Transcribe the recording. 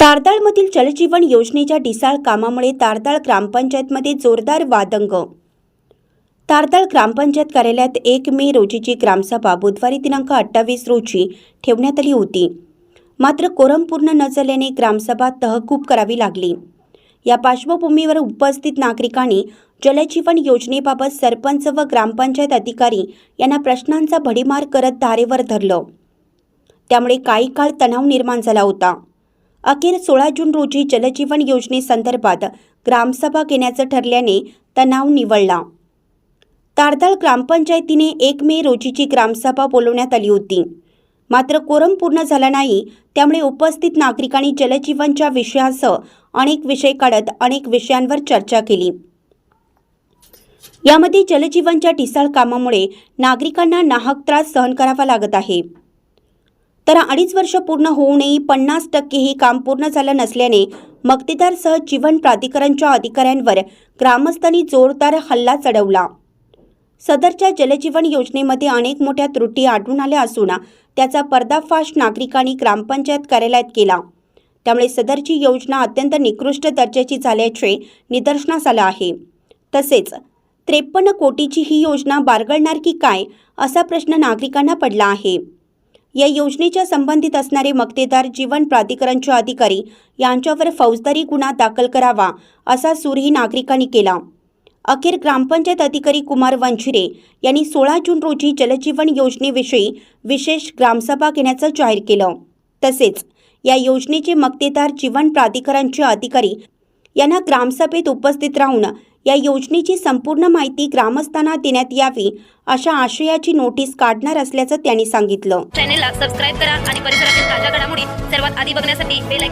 तारदाळमधील जलजीवन योजनेच्या ढिसाळ कामामुळे तारदाळ ग्रामपंचायतमध्ये जोरदार वादंग. तारदाळ ग्रामपंचायत कार्यालयात एक मे रोजीची ग्रामसभा बुधवारी दिनांक अठ्ठावीस रोजी ठेवण्यात आली होती. मात्र कोरम पूर्ण न झाल्याने ग्रामसभा तहकूब करावी लागली. या पार्श्वभूमीवर उपस्थित नागरिकांनी जलजीवन योजनेबाबत सरपंच व ग्रामपंचायत अधिकारी यांना प्रश्नांचा भडीमार करत धारेवर धरलं. त्यामुळे काही काळ तणाव निर्माण झाला होता. अखेर सोळा जून रोजी जलजीवन योजनेसंदर्भात ग्रामसभा घेण्याचं ठरल्याने तणाव निवळला. तारदाळ ग्रामपंचायतीने एक मे रोजीची ग्रामसभा बोलवण्यात आली होती. मात्र कोरम पूर्ण झाला नाही त्यामुळे उपस्थित नागरिकांनी जलजीवनच्या विषयासह अनेक विषय काढत अनेक विषयांवर चर्चा केली. यामध्ये जलजीवनच्या ढिसाळ कामामुळे नागरिकांना नाहक त्रास सहन करावा लागत आहे. तर अडीच वर्ष पूर्ण होऊनही पन्नास टक्केही काम पूर्ण झालं नसल्याने मक्तेदारसह जीवन प्राधिकरणच्या अधिकाऱ्यांवर ग्रामस्थांनी जोरदार हल्ला चढवला. सदरच्या जलजीवन योजनेमध्ये अनेक मोठ्या त्रुटी आढळून आल्या असून त्याचा पर्दाफाश नागरिकांनी ग्रामपंचायत कार्यालयात केला. त्यामुळे सदरची योजना अत्यंत निकृष्ट दर्जाची झाल्याचे निदर्शनास आलं आहे. तसेच त्रेपन्न कोटीची ही योजना बारगळणार की काय असा प्रश्न नागरिकांना पडला आहे. या योजनेच्या संबंधित असणारे मक्तेदार जीवन प्राधिकरणचे अधिकारी यांच्यावर फौजदारी गुन्हा दाखल करावा असा सूरही नागरिकांनी केला. अखेर ग्रामपंचायत अधिकारी कुमार वंचिरे यांनी सोळा जून रोजी जलजीवन योजनेविषयी विशेष ग्रामसभा घेण्याचं जाहीर केलं. तसेच या योजनेचे मक्तेदार जीवन प्राधिकरणचे अधिकारी यांना ग्रामसभेत उपस्थित राहून या योजनेची संपूर्ण माहिती ग्रामस्थांना देण्यात यावी अशा आशयाची नोटीस काढणार असल्याचं त्यांनी सांगितलं. चॅनेलला सबस्क्राईब करा आणि परिसरातील ताज्या घडामोडी सर्वात आधी बघण्यासाठी बेल